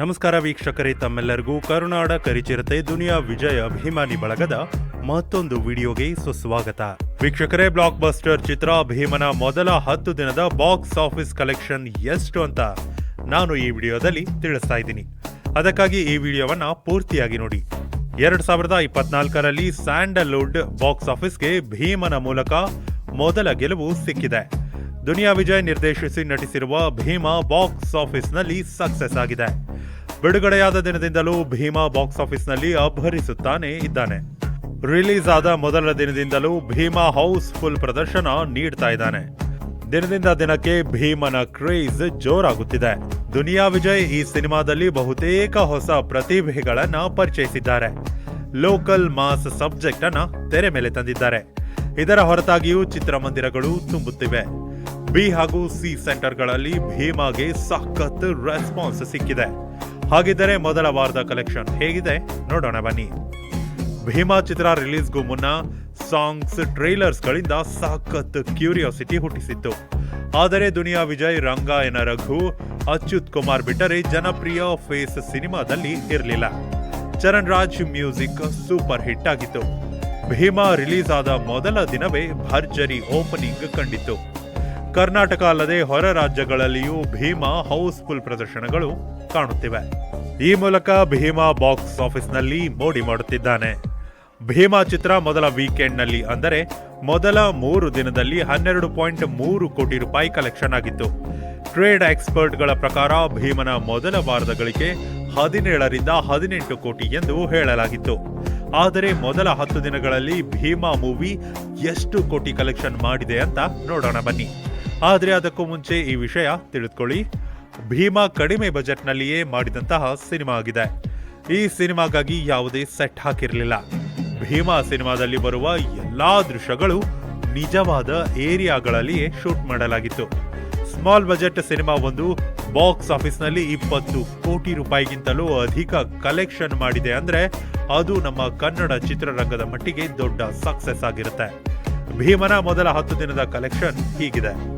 ನಮಸ್ಕಾರ ವೀಕ್ಷಕರೇ, ತಮ್ಮೆಲ್ಲರಿಗೂ ಕರುನಾಡ ಕರಿಚಿರತೆ ದುನಿಯಾ ವಿಜಯ ಅಭಿಮಾನಿ ಬಳಗದ ಮತ್ತೊಂದು ವಿಡಿಯೋಗೆ ಸುಸ್ವಾಗತ. ವೀಕ್ಷಕರೇ ಬ್ಲಾಕ್ ಬಸ್ಟರ್ ಚಿತ್ರ ಭೀಮನ ಮೊದಲ ಹತ್ತು ದಿನದ ಬಾಕ್ಸ್ ಆಫೀಸ್ ಕಲೆಕ್ಷನ್ ಎಷ್ಟು ಅಂತ ನಾನು ಈ ವಿಡಿಯೋದಲ್ಲಿ ತಿಳಿಸ್ತಾ ಇದ್ದೀನಿ. ಅದಕ್ಕಾಗಿ ಈ ವಿಡಿಯೋವನ್ನ ಪೂರ್ತಿಯಾಗಿ ನೋಡಿ. ಎರಡ್ ಸಾವಿರದ ಇಪ್ಪತ್ನಾಲ್ಕರಲ್ಲಿ ಸ್ಯಾಂಡಲ್ವುಡ್ ಬಾಕ್ಸ್ ಆಫೀಸ್ಗೆ ಭೀಮನ ಮೂಲಕ ಮೊದಲ ಗೆಲುವು ಸಿಕ್ಕಿದೆ. ದುನಿಯಾ ವಿಜಯ್ ನಿರ್ದೇಶಿಸಿ ನಟಿಸಿರುವ ಭೀಮಾ ಬಾಕ್ಸ್ ಆಫೀಸ್ನಲ್ಲಿ ಸಕ್ಸಸ್ ಆಗಿದೆ. ಬಿಡುಗಡೆಯಾದ ದಿನದಿಂದಲೂ ಭೀಮಾ ಬಾಕ್ಸ್ ಆಫೀಸ್ನಲ್ಲಿ ಅಬ್ಬರಿಸುತ್ತಾನೆ ಇದ್ದಾನೆ. ರಿಲೀಸ್ ಆದ ಮೊದಲ ದಿನದಿಂದಲೂ ಭೀಮಾ ಹೌಸ್ ಫುಲ್ ಪ್ರದರ್ಶನ ನೀಡ್ತಾ ಇದ್ದಾನೆ. ದಿನದಿಂದ ದಿನಕ್ಕೆ ಭೀಮನ ಕ್ರೇಜ್ ಜೋರಾಗುತ್ತಿದೆ. ದುನಿಯಾ ವಿಜಯ್ ಈ ಸಿನಿಮಾದಲ್ಲಿ ಬಹುತೇಕ ಹೊಸ ಪ್ರತಿಭೆಗಳನ್ನ ಪರಿಚಯಿಸಿದ್ದಾರೆ. ಲೋಕಲ್ ಮಾಸ್ ಸಬ್ಜೆಕ್ಟ್ ಅನ್ನ ತೆರೆ ಮೇಲೆ ತಂದಿದ್ದಾರೆ. ಇದರ ಹೊರತಾಗಿಯೂ ಚಿತ್ರಮಂದಿರಗಳು ತುಂಬುತ್ತಿವೆ. ಬಿ ಹಾಗೂ ಸಿ ಸೆಂಟರ್ಗಳಲ್ಲಿ ಭೀಮಾಗೆ ಸಖತ್ ರೆಸ್ಪಾನ್ಸ್ ಸಿಕ್ಕಿದೆ. ಹಾಗಿದ್ದರೆ ಮೊದಲ ವಾರದ ಕಲೆಕ್ಷನ್ ಹೇಗಿದೆ? ನೋಡೋಣ ಬನ್ನಿ. ಭೀಮಾ ಚಿತ್ರ ರಿಲೀಸ್ಗೂ ಮುನ್ನ ಸಾಂಗ್ಸ್, ಟ್ರೈಲರ್ಸ್ಗಳಿಂದ ಸಾಕತ್ ಕ್ಯೂರಿಯಾಸಿಟಿ ಹುಟ್ಟಿಸಿತ್ತು. ಆದರೆ ದುನಿಯಾ ವಿಜಯ್ ರಂಗಾಯನ ರಘು, ಅಚ್ಯುತ್ ಕುಮಾರ್ ಬಿಟ್ಟರೆ ಜನಪ್ರಿಯ ಫೇಸ್ ಸಿನಿಮಾದಲ್ಲಿ ಇರಲಿಲ್ಲ. Charan Raj music super hit ಆಗಿತ್ತು. ಭೀಮಾ ರಿಲೀಸ್ ಆದ ಮೊದಲ ದಿನವೇ ಭರ್ಜರಿ ಓಪನಿಂಗ್ ಕಂಡಿತ್ತು. ಕರ್ನಾಟಕ ಅಲ್ಲದೆ ಹೊರ ರಾಜ್ಯಗಳಲ್ಲಿಯೂ ಭೀಮಾ ಹೌಸ್ಫುಲ್ ಪ್ರದರ್ಶನಗಳು ಕಾಣುತ್ತಿವೆ. ಈ ಮೂಲಕ ಭೀಮಾ ಬಾಕ್ಸ್ ಆಫೀಸ್ನಲ್ಲಿ ಮೋಡಿ ಮಾಡುತ್ತಿದ್ದಾನೆ. ಭೀಮಾ ಚಿತ್ರ ಮೊದಲ ವೀಕೆಂಡ್ನಲ್ಲಿ ಅಂದರೆ ಮೊದಲ ಮೂರು ದಿನದಲ್ಲಿ ಹನ್ನೆರಡು ಪಾಯಿಂಟ್ ಮೂರು ಕೋಟಿ ರೂಪಾಯಿ ಕಲೆಕ್ಷನ್ ಆಗಿತ್ತು. ಟ್ರೇಡ್ ಎಕ್ಸ್ಪರ್ಟ್ಗಳ ಪ್ರಕಾರ ಭೀಮನ ಮೊದಲ ವಾರದ ಗಳಿಕೆ ಹದಿನೇಳರಿಂದ ಹದಿನೆಂಟು ಕೋಟಿ ಎಂದು ಹೇಳಲಾಗಿತ್ತು. ಆದರೆ ಮೊದಲ ಹತ್ತು ದಿನಗಳಲ್ಲಿ ಭೀಮಾ ಮೂವಿ ಎಷ್ಟು ಕೋಟಿ ಕಲೆಕ್ಷನ್ ಮಾಡಿದೆ ಅಂತ ನೋಡೋಣ ಬನ್ನಿ. ಆದರೆ ಅದಕ್ಕೂ ಮುಂಚೆ ಈ ವಿಷಯ ತಿಳಿದುಕೊಳ್ಳಿ. ಭೀಮಾ ಕಡಿಮೆ ಬಜೆಟ್ನಲ್ಲಿಯೇ ಮಾಡಿದಂತಹ ಸಿನಿಮಾ ಆಗಿದೆ. ಈ ಸಿನಿಮಾಗಾಗಿ ಯಾವುದೇ ಸೆಟ್ ಹಾಕಿರಲಿಲ್ಲ. ಭೀಮಾ ಸಿನಿಮಾದಲ್ಲಿ ಬರುವ ಎಲ್ಲಾ ದೃಶ್ಯಗಳು ನಿಜವಾದ ಏರಿಯಾಗಳಲ್ಲಿಯೇ ಶೂಟ್ ಮಾಡಲಾಗಿತ್ತು. ಸ್ಮಾಲ್ ಬಜೆಟ್ ಸಿನಿಮಾ ಒಂದು ಬಾಕ್ಸ್ ಆಫೀಸ್ನಲ್ಲಿ ಇಪ್ಪತ್ತು ಕೋಟಿ ರೂಪಾಯಿಗಿಂತಲೂ ಅಧಿಕ ಕಲೆಕ್ಷನ್ ಮಾಡಿದೆ ಅಂದರೆ ಅದು ನಮ್ಮ ಕನ್ನಡ ಚಿತ್ರರಂಗದ ಮಟ್ಟಿಗೆ ದೊಡ್ಡ ಸಕ್ಸಸ್ ಆಗಿರುತ್ತೆ. ಭೀಮನ ಮೊದಲ ಹತ್ತು ದಿನದ ಕಲೆಕ್ಷನ್ ಹೀಗಿದೆ.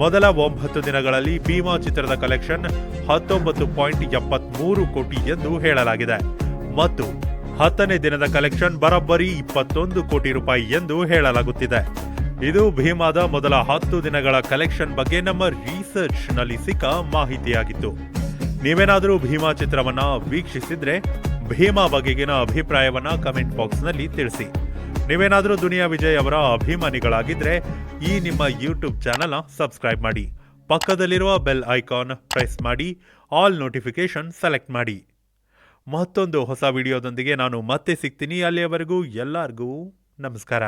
ಮೊದಲ ಒಂಬತ್ತು ದಿನಗಳಲ್ಲಿ ಭೀಮಾ ಚಿತ್ರದ ಕಲೆಕ್ಷನ್ ಹತ್ತೊಂಬತ್ತು ಪಾಯಿಂಟ್ ಎಪ್ಪತ್ಮೂರು ಕೋಟಿ ಎಂದು ಹೇಳಲಾಗಿದೆ. ಮತ್ತು ಹತ್ತನೇ ದಿನದ ಕಲೆಕ್ಷನ್ ಬರೋಬ್ಬರಿ ಇಪ್ಪತ್ತೊಂದು ಕೋಟಿ ರೂಪಾಯಿ ಎಂದು ಹೇಳಲಾಗುತ್ತಿದೆ. ಇದು ಭೀಮಾದ ಮೊದಲ ಹತ್ತು ದಿನಗಳ ಕಲೆಕ್ಷನ್ ಬಗ್ಗೆ ನಮ್ಮ ರಿಸರ್ಚ್ನಲ್ಲಿ ಸಿಕ್ಕ ಮಾಹಿತಿಯಾಗಿತ್ತು. ನೀವೇನಾದರೂ ಭೀಮಾ ಚಿತ್ರವನ್ನ ವೀಕ್ಷಿಸಿದ್ರೆ ಭೀಮಾ ಬಗೆಗಿನ ಅಭಿಪ್ರಾಯವನ್ನ ಕಮೆಂಟ್ ಬಾಕ್ಸ್ನಲ್ಲಿ ತಿಳಿಸಿ. ನೀವೇನಾದರೂ ದುನಿಯಾ ವಿಜಯ್ ಅವರ ಅಭಿಮಾನಿಗಳಾಗಿದ್ದರೆ ಈ ನಿಮ್ಮ ಯೂಟ್ಯೂಬ್ ಚಾನಲ್ನ ಸಬ್ಸ್ಕ್ರೈಬ್ ಮಾಡಿ. ಪಕ್ಕದಲ್ಲಿರುವ ಬೆಲ್ ಐಕಾನ್ ಪ್ರೆಸ್ ಮಾಡಿ, ಆಲ್ ನೋಟಿಫಿಕೇಷನ್ ಸೆಲೆಕ್ಟ್ ಮಾಡಿ. ಮತ್ತೊಂದು ಹೊಸ ವಿಡಿಯೋದೊಂದಿಗೆ ನಾನು ಮತ್ತೆ ಸಿಗ್ತೀನಿ. ಅಲ್ಲಿಯವರೆಗೂ ಎಲ್ಲರಿಗೂ ನಮಸ್ಕಾರ.